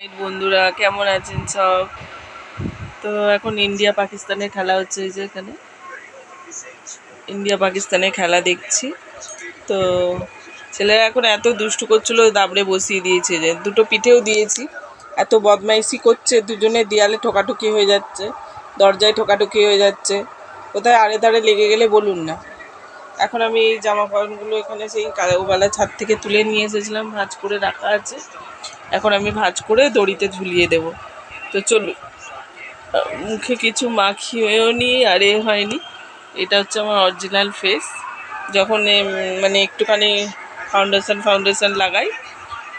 বন্ধুরা, কেমন আছেন সব? তো এখন ইন্ডিয়া পাকিস্তানের খেলা হচ্ছে এই যে এখানে। ইন্ডিয়া পাকিস্তানের খেলা দেখছি। তো ছেলেরা এখন এত দুষ্টু করছিল, দাবড়ে বসিয়ে দিয়েছে যে, দুটো পিঠেও দিয়েছি। এত বদমাইশি করছে, দুজনে দেয়ালে ঠোকাঠুকি হয়ে যাচ্ছে, দরজায় ঠোকাঠুকি হয়ে যাচ্ছে। কোথায় আড়ে ধারে লেগে গেলে বলুন না। এখন আমি এই জামা কাপড়গুলো এখানে সেই ওবেলা ছাদ থেকে তুলে নিয়ে এসেছিলাম, ভাঁজ করে রাখা আছে। এখন আমি ভাঁজ করে দড়িতে ঝুলিয়ে দেব। তো চলুন, মুখে কিছু মাখিয়েও নি, আর এ হয়নি। এটা হচ্ছে আমার অরিজিনাল ফেস যখন মানে একটুখানি ফাউন্ডেশন ফাউন্ডেশন লাগাই,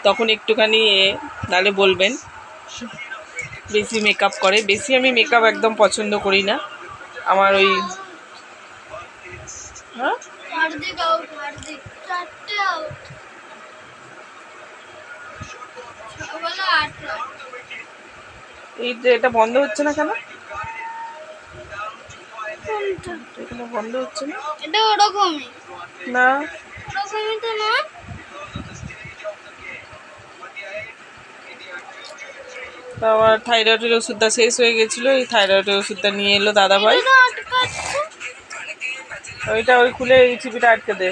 তখন একটুখানি এ নাহলে বলবেন, বেশি মেকআপ করে। বেশি আমি মেকআপ একদম পছন্দ করি না। আমার ওই হ্যাঁ হার্দিক আউট হার্দিক চারটে আউট সকালবেলা আট run। এই যে এটা বন্ধ হচ্ছে না কেন? এখানে বন্ধ হচ্ছে না? এটা ওরকমই। না? ওরকমই তো না। থাইরয়েডের ওষুধটা শেষ হয়ে গেছিল এই থাইরয়েডের ওষুধটা নিয়ে এলো দাদা ভাই। ওইটা ওই খুলে এই চিপিটা আটকে দে।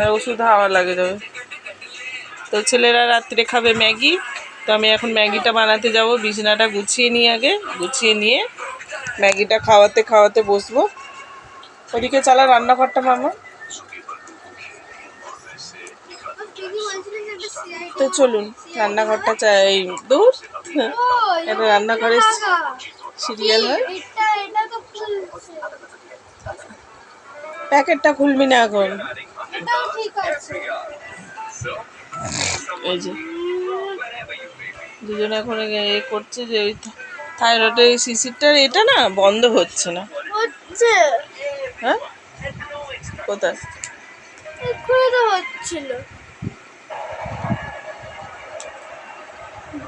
আর ওষুধ হাওয়া লাগে যাবে তো ছেলেরা রাত্রে খাবে ম্যাগি তো আমি এখন ম্যাগিটা বানাতে যাব বিছানাটা গুছিয়ে নিই আগে গুছিয়ে নিয়ে ম্যাগিটা খাওয়াতে খাওয়াতে বসবো। ওদিকে চালা রান্নাঘরটা মামা। তো চলুন রান্নাঘরটা চাই দূর। এটা রান্নাঘরে সিরিয়াল হয়। প্যাকেটটা খুলবি না এখন? এই যে। দুজনে এখন এ করছে যে ওই থাইরয়েডের এই শিশিরটার এটা না বন্ধ হচ্ছে না। হচ্ছে। হ্যাঁ? কোথায়? হচ্ছিল।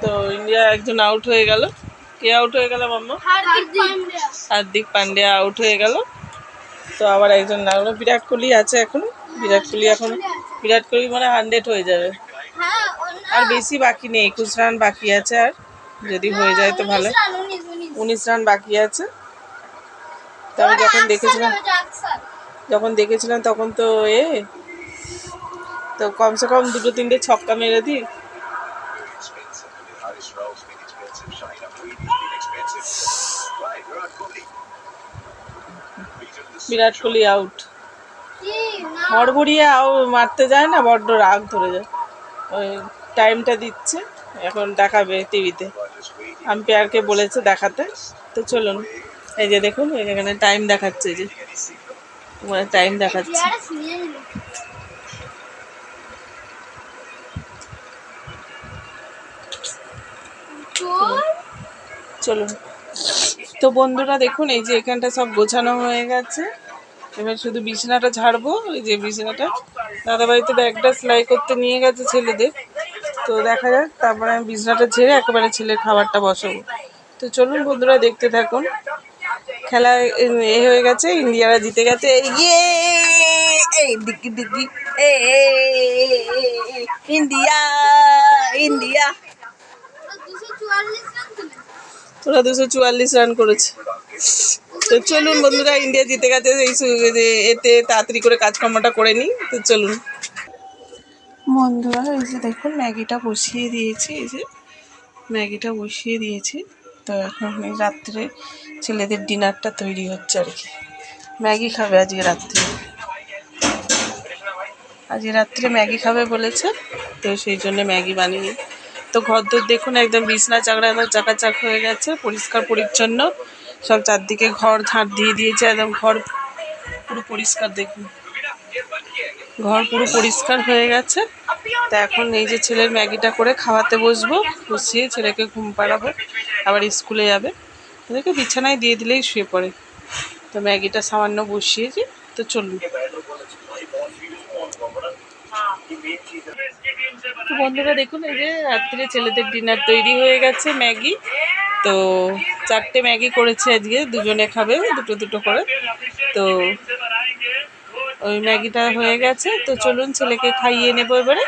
তো ইন্ডিয়া একজন আউট হয়ে গেল। কে আউট হয়ে গেল মাম্মা? হার্দিক পান্ডিয়া আউট হয়ে গেল। তো আবার একজন লাগল বিরাট কোহলি আছে এখন। বিরাট কোহলি এখন বিরাট কোহলি মানে হান্ড্রেড হয়ে যাবে। আর বেশি বাকি নেই একুশ রান বাকি আছে আর। যদি হয়ে যায় তো ভালো। উনিশ রান, বাকি আছে। তো আমি যখন দেখেছিলাম। যখন দেখেছিলাম তখন তো এ তো কমসে কম দুটো তিনটে ছক্কা মেরে দিই। বিরাট কোহলি আউট? হড়বড়িয়ে আউ মারতে যায় না বড্ড রাগ ধরে যায়। ওই টাইমটা দিচ্ছে। এখন দেখাবে টিভিতে আম্পায়ারকে বলেছে দেখাতে। তো চলুন, এই যে দেখুন, এখানে টাইম দেখাচ্ছে যে। মানে টাইম দেখাচ্ছে? চলুন। তো বন্ধুরা, দেখুন, এই যে এখানটা সব গোছানো হয়ে গেছে। এবার শুধু বিছানাটা ঝাড়বো। এই যে বিছানাটা। দাদা বাড়িতে ব্যাগটা সেলাই করতে নিয়ে গেছে ছেলেদের। তো দেখা যাক, তারপরে আমি বিছনাটা ঝেড়ে একেবারে ছেলের খাবারটা বসাবো। তো চলুন বন্ধুরা, দেখতে থাকুন। খেলা এ- হয়ে গেছে, ইন্ডিয়ারা জিতে গেছে। ইয়ে! এ ইন্ডিয়া ইন্ডিয়া ওরা 244 রান তুলেছে। ওরা দুশো চুয়াল্লিশ রান করেছে। তো চলুন বন্ধুরা, ইন্ডিয়া জিতে গেছে এই এতে তাড়াতাড়ি করে কাজকর্মটা করে নিই। তো চলুন। বন্ধুরা, এই যে দেখুন, ম্যাগিটা বসিয়ে দিয়েছি, এই যে ম্যাগিটা বসিয়ে দিয়েছি। তো এখন রাত্রে ছেলেদের ডিনারটা তৈরি হচ্ছে আর কি। ম্যাগি খাবে আজকে রাত্রে। আজকে রাত্রে ম্যাগি খাবে বলেছে, তো সেই জন্য ম্যাগি বানিয়ে। তো ঘরদোর দেখুন, একদম বিছনা চাকড়া চাকাচাক হয়ে গেছে, পরিষ্কার পরিচ্ছন্ন। সব চারদিকে ঘর ঝাঁট দিয়ে দিয়েছে, একদম ঘর পুরো পরিষ্কার দেখুন। ঘর পুরো পরিষ্কার হয়ে গেছে। তা এখন এই যে ছেলের ম্যাগিটা করে খাওয়াতে বসবো। বসিয়ে ছেলেকে ঘুম পাড়াবো। আবার স্কুলে যাবে। ওদেরকে বিছানায় দিয়ে দিলেই শুয়ে পড়ে। তো ম্যাগিটা সামান্য বসিয়েছি তো চলুন। তো বন্ধুরা দেখুন, এই যে রাত্রে ছেলেদের ডিনার তৈরি হয়ে গেছে ম্যাগি। তো চারটে ম্যাগি করেছে আজকে। দুজনে খাবে, দুটো দুটো করে। তো ওই ম্যাগিটা হয়ে গেছে, তো চলুন ছেলেকে খাইয়ে নেব এবারে।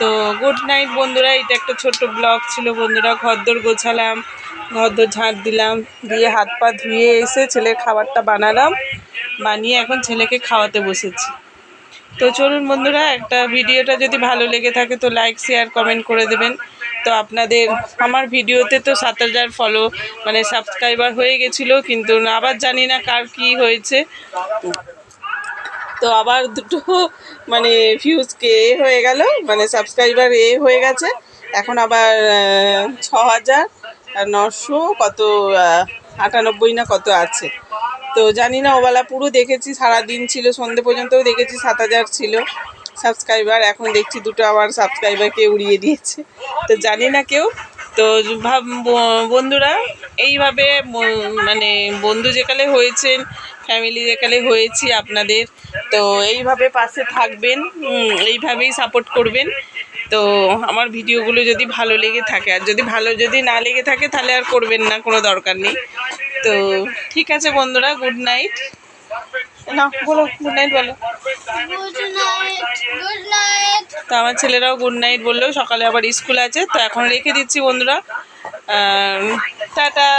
তো গুড নাইট বন্ধুরা, এটা একটা ছোট্ট ব্লগ ছিল বন্ধুরা ঘরদোর গোছালাম ঘরদোর ঝাঁট দিলাম, দিয়ে হাত পা ধুয়ে এসে ছেলের খাবারটা বানালাম, বানিয়ে এখন ছেলেকে খাওয়াতে বসেছি। তো চলুন বন্ধুরা, একটা ভিডিওটা যদি ভালো লেগে থাকে তো লাইক শেয়ার কমেন্ট করে দেবেন। তো আপনাদের, আমার ভিডিওতে তো সাত হাজার ফলো মানে সাবস্ক্রাইবার হয়ে গেছিল, কিন্তু আবার জানি না কার কি হয়েছে। তো আবার দুটো মানে ভিউজকে এ হয়ে গেল মানে সাবস্ক্রাইবার এ হয়ে গেছে। এখন আবার ছ হাজার নশো কত আটানব্বই না কত আছে। তো জানি না, ওবেলা পুরো দেখেছি সারা দিন ছিল, সন্ধে পর্যন্তও দেখেছি, সাত হাজার ছিল সাবস্ক্রাইবার এখন দেখছি, দুটো আবার সাবস্ক্রাইবারকে উড়িয়ে দিয়েছে। তো জানি না কেউ। তো ভাব বন্ধুরা এইভাবে মানে বন্ধু যেকালে হয়েছেন ফ্যামিলি যেকালে হয়েছি আপনাদের তো এইভাবে পাশে থাকবেন এইভাবেই সাপোর্ট করবেন। তো আমার ভিডিওগুলো যদি ভালো লেগে থাকে আর যদি ভালো যদি না লেগে থাকে তাহলে আর করবেন না কোনো দরকার নেই। তো ঠিক আছে বন্ধুরা গুড নাইট না বলো গুড নাইট বলো। তো আমার ছেলেরাও গুড নাইট বলল সকালে আবার স্কুল আছে তো এখন রেখে দিচ্ছি বন্ধুরা। টাটা